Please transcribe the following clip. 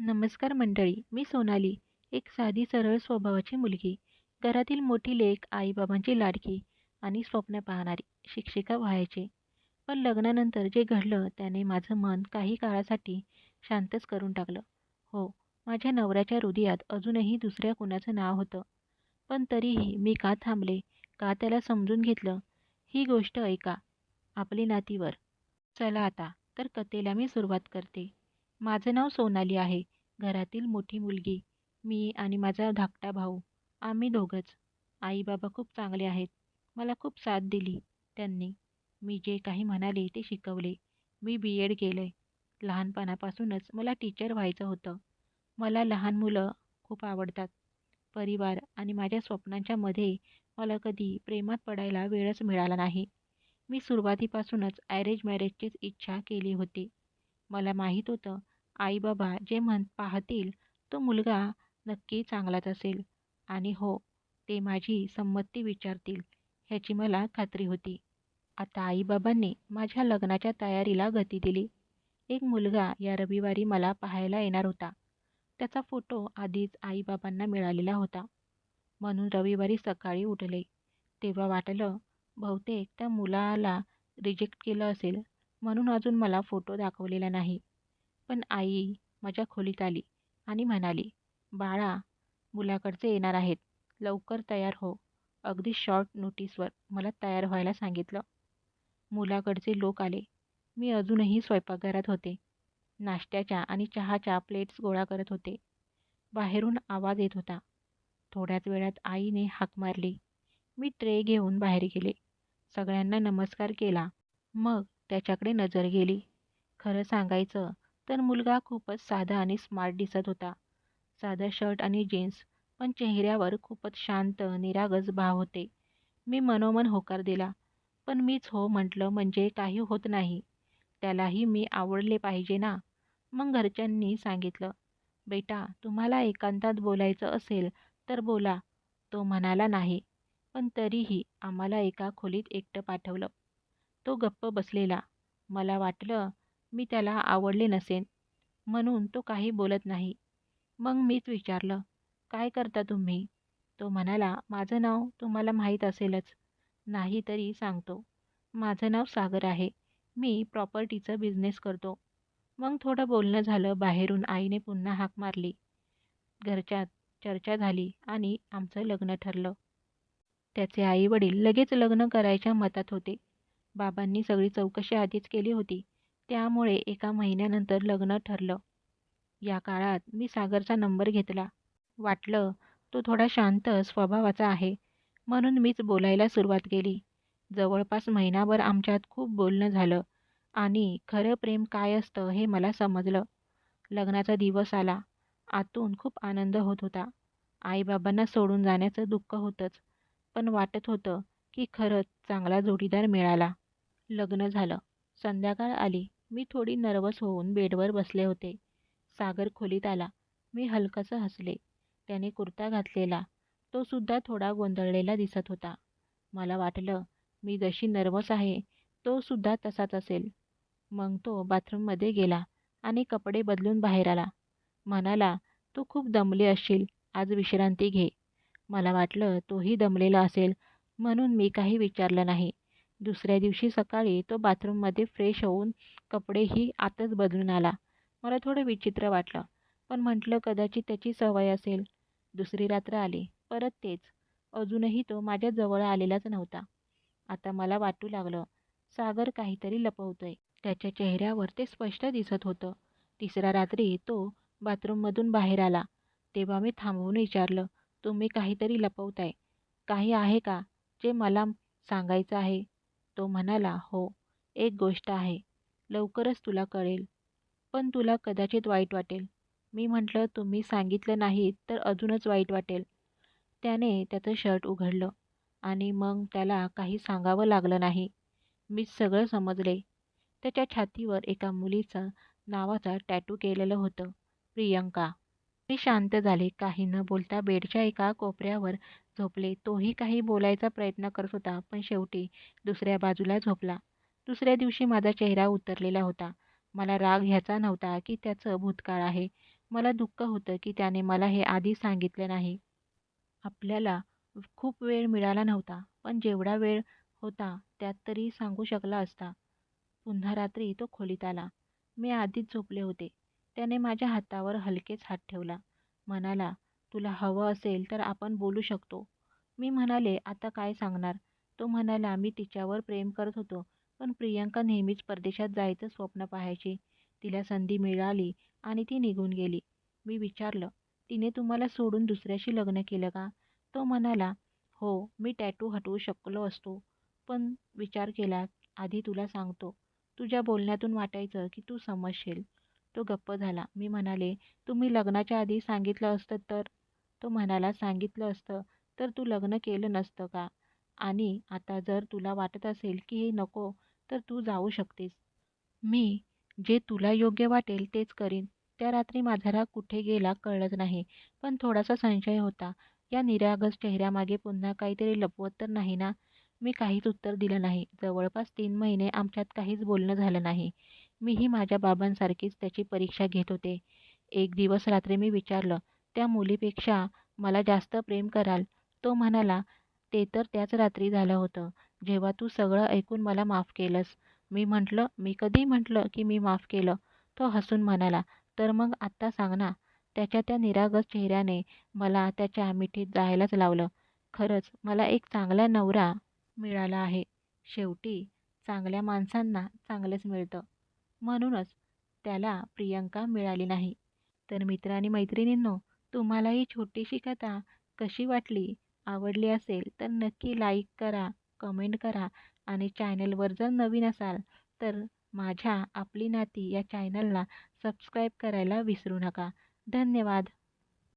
नमस्कार मंडळी मी सोनाली एक साधी सरळ स्वभावाची मुलगी. घरातील मोठी लेक आईबाबांची लाडकी आणि स्वप्न पाहणारी शिक्षिका व्हायचे. पण लग्नानंतर जे घडलं त्याने माझं मन काही काळासाठी शांतच करून टाकलं. हो माझ्या नवऱ्याच्या हृदयात अजूनही दुसऱ्या कुणाचं नाव होतं. पण तरीही मी का थांबले का त्याला समजून घेतलं ही गोष्ट ऐका. आपली नातीवर. चला आता तर कथेला मी सुरुवात करते. माझं नाव सोनाली आहे. घरातील मोठी मुलगी मी आणि माझा धाकटा भाऊ आम्ही दोघंच. आई बाबा खूप चांगले आहेत. मला खूप साथ दिली त्यांनी. मी जे काही म्हणाले ते शिकवले. मी बी एड केलं आहे लहानपणापासूनच मला टीचर व्हायचं होतं. मला लहान मुलं खूप आवडतात. परिवार आणि माझ्या स्वप्नांच्या मध्ये मला कधी प्रेमात पडायला वेळच मिळाला नाही. मी सुरुवातीपासूनच ॲरेंज मॅरेजचीच इच्छा केली होती. मला माहीत होतं आई बाबा जे म्हण पाहतील तो मुलगा नक्की चांगलाच असेल. आणि हो ते माझी संमती विचारतील ह्याची मला खात्री होती. आता आईबाबांनी माझ्या लग्नाच्या तयारीला गती दिली. एक मुलगा या रविवारी मला पाहायला येणार होता. त्याचा फोटो आधीच आईबाबांना मिळालेला होता. म्हणून रविवारी सकाळी उठले. तेव्हा वाटलं बहुतेक त्या मुलाला रिजेक्ट केलं असेल म्हणून अजून मला फोटो दाखवलेला नाही. पण आई माझ्या खोलीत आली आणि म्हणाली बाळा मुलाकडचे येणार आहेत. लवकर तयार हो. अगदी शॉर्ट नोटीसवर मला तयार व्हायला सांगितलं. मुलाकडचे लोक आले. मी अजूनही स्वयंपाकघरात होते. नाश्त्याच्या आणि चहाच्या प्लेट्स गोळा करत होते. बाहेरून आवाज येत होता. थोड्याच वेळात आईने हाक मारली. मी ट्रे घेऊन बाहेर गेले. सगळ्यांना नमस्कार केला. मग त्याच्याकडे नजर गेली. खरं सांगायचं तर मुलगा खूपच साधा आणि स्मार्ट दिसत होता. साधा शर्ट आणि जीन्स पण चेहऱ्यावर खूपच शांत निरागस भाव होते. मी मनोमन होकार दिला. पण मीच हो म्हटलं म्हणजे काही होत नाही. त्यालाही मी आवडले पाहिजे ना? मग घरच्यांनी सांगितलं बेटा तुम्हाला एकांतात बोलायचं असेल तर बोला. तो म्हणाला नाही पण तरीही आम्हाला एका खोलीत एकटं पाठवलं. तो गप्प बसलेला. मला वाटलं मी त्याला आवडले नसेन. म्हणून तो काही बोलत नाही. मग मीच विचारलं काय करता तुम्ही? तो म्हणाला माझं नाव तुम्हाला माहीत असेलच. नाही तरी सांगतो माझं नाव सागर आहे. मी प्रॉपर्टीचं बिझनेस करतो. मग थोडं बोलणं झालं बाहेरून आईने पुन्हा हाक मारली. घरच्यात चर्चा झाली आणि आमचं लग्न ठरलं. त्याचे आई वडील लगेच लग्न करायच्या मतात होते. बाबांनी सगळी चौकशी आधीच केली होती. त्यामुळे एका महिन्यानंतर लग्न ठरलं. या काळात मी सागरचा नंबर घेतला. वाटलं तो थोडा शांत स्वभावाचा आहे. म्हणून मीच बोलायला सुरुवात केली. जवळपास महिनाभर आमच्यात खूप बोलणं झालं. आणि खरं प्रेम काय असतं हे मला समजलं. लग्नाचा दिवस आला. आतून खूप आनंद होत होता. आईबाबांना सोडून जाण्याचं दुःख होतंच. पण वाटत होतं की खरंच चांगला जोडीदार मिळाला. लग्न झालं. संध्याकाळ आली. मी थोडी नर्वस होऊन बेडवर बसले होते. सागर खोलीत आला. मी हलकंसं हसले. त्याने कुर्ता घातलेला. तो सुद्धा थोडा गोंधळलेला दिसत होता. मला वाटलं मी जशी नर्वस आहे तो सुद्धा तसाच असेल. मग तो बाथरूममध्ये गेला आणि कपडे बदलून बाहेर आला. म्हणाला तू खूप दमले असशील. आज विश्रांती घे. मला वाटलं तोही दमलेला असेल म्हणून मी काही विचारलं नाही. दुसऱ्या दिवशी सकाळी तो बाथरूममध्ये फ्रेश होऊन कपडेही आतच बदलून आला. मला थोडं विचित्र वाटलं पण म्हटलं कदाचित त्याची सवय असेल. दुसरी रात्र आली परत तेच. अजूनही तो माझ्या जवळ आलेलाच नव्हता. आता मला वाटू लागलं सागर काहीतरी लपवतोय. त्याच्या चेहऱ्यावर ते स्पष्ट दिसत होतं. तिसऱ्या रात्री तो बाथरूममधून बाहेर आला. तेव्हा मी थांबवून विचारलं तुम्ही काहीतरी लपवताय. काही आहे का? जे मला सांगायचं आहे. तो म्हणाला हो एक गोष्ट आहे लवकरच तुला कळेल. पण तुला कदाचित वाईट वाटेल. मी म्हटलं तुम्ही सांगितलं नाही तर अजूनच वाईट वाटेल. त्याने त्याचं शर्ट उघडलं आणि मग त्याला काही सांगावं लागलं नाही. मी सगळं समजले. त्याच्या छातीवर एका मुलीचं नावाचा टॅटू केलेलं होतं प्रियंका. मी शांत झाले काही न बोलता बेडच्या एका कोपऱ्यावर झोपले तोही काही बोलायचा प्रयत्न करत होता पण शेवटी दुसऱ्या बाजूला झोपला दुसऱ्या दिवशी माझा चेहरा उतरलेला होता मला राग ह्याचा नव्हता की त्याचं भूतकाळ आहे मला दुःख होतं की त्याने मला हे आधी सांगितले नाही. आपल्याला खूप वेळ मिळाला नव्हता, पण जेवढा वेळ होता त्यात तरी सांगू शकला असता. पुन्हा रात्री तो खोलीत आला. मी आधीच झोपले होते. त्याने माझ्या हातावर हलकेच हात ठेवला. म्हणाला, तुला हवं असेल तर आपण बोलू शकतो. मी म्हणाले, आता काय सांगणार? तो म्हणाला, मी तिच्यावर प्रेम करत होतो, पण प्रियंका नेहमीच परदेशात जायचं स्वप्न पाहायची. तिला संधी मिळाली आणि ती निघून गेली. मी विचारलं, तिने तुम्हाला सोडून दुसऱ्याशी लग्न केलं का? तो म्हणाला, हो, मी टॅटू हटवू शकलो असतो, पण विचार केला. आधी तुला सांगतो. तुझ्या बोलण्यातून वाटायचं की तू समजशील. तो गप्प झाला. मी म्हणाले, तुम्ही लग्नाच्या आधी सांगितलं असतं तर? तो म्हणाला, सांगितलं असतं तर तू लग्न केलं नसतं का? आणि आता जर तुला वाटत असेल की हे नको तर तू जाऊ शकतेस. मी जे तुला योग्य वाटेल तेच करीन. त्या रात्री माझा राग कुठे गेला कळलंच नाही, पण थोडासा संशय होता. या निरागस चेहऱ्यामागे पुन्हा काहीतरी लपवत तर नाही ना? मी काहीच उत्तर दिलं नाही. जवळपास तीन महिने आमच्यात काहीच बोलणं झालं नाही. मीही माझ्या बाबांसारखीच त्याची परीक्षा घेत होते. एक दिवस रात्री मी विचारलं, त्या मुलीपेक्षा मला जास्त प्रेम कराल? तो म्हणाला, ते तर त्याच रात्री झालं होतं, जेव्हा तू सगळं ऐकून मला माफ केलंस. मी म्हटलं, मी कधी म्हटलं की मी माफ केलं? तो हसून म्हणाला, तर मग आत्ता सांग ना. त्याच्या त्या निरागस चेहऱ्याने मला त्याच्या मिठीत जायलाच लावलं. खरंच मला एक चांगला नवरा मिळाला आहे. शेवटी चांगल्या माणसांना चांगलंच मिळतं. म्हणूनच त्याला प्रियंका मिळाली नाही. तर मित्र आणि मैत्रिणींनो, तुम्हाला ही छोटीशी कथा कशी वाटली? आवडली असेल तर नक्की लाईक करा, कमेंट करा आणि चॅनलवर जर नवीन असाल तर माझ्या आपली नाती या चॅनलला सबस्क्राईब करायला विसरू नका. धन्यवाद.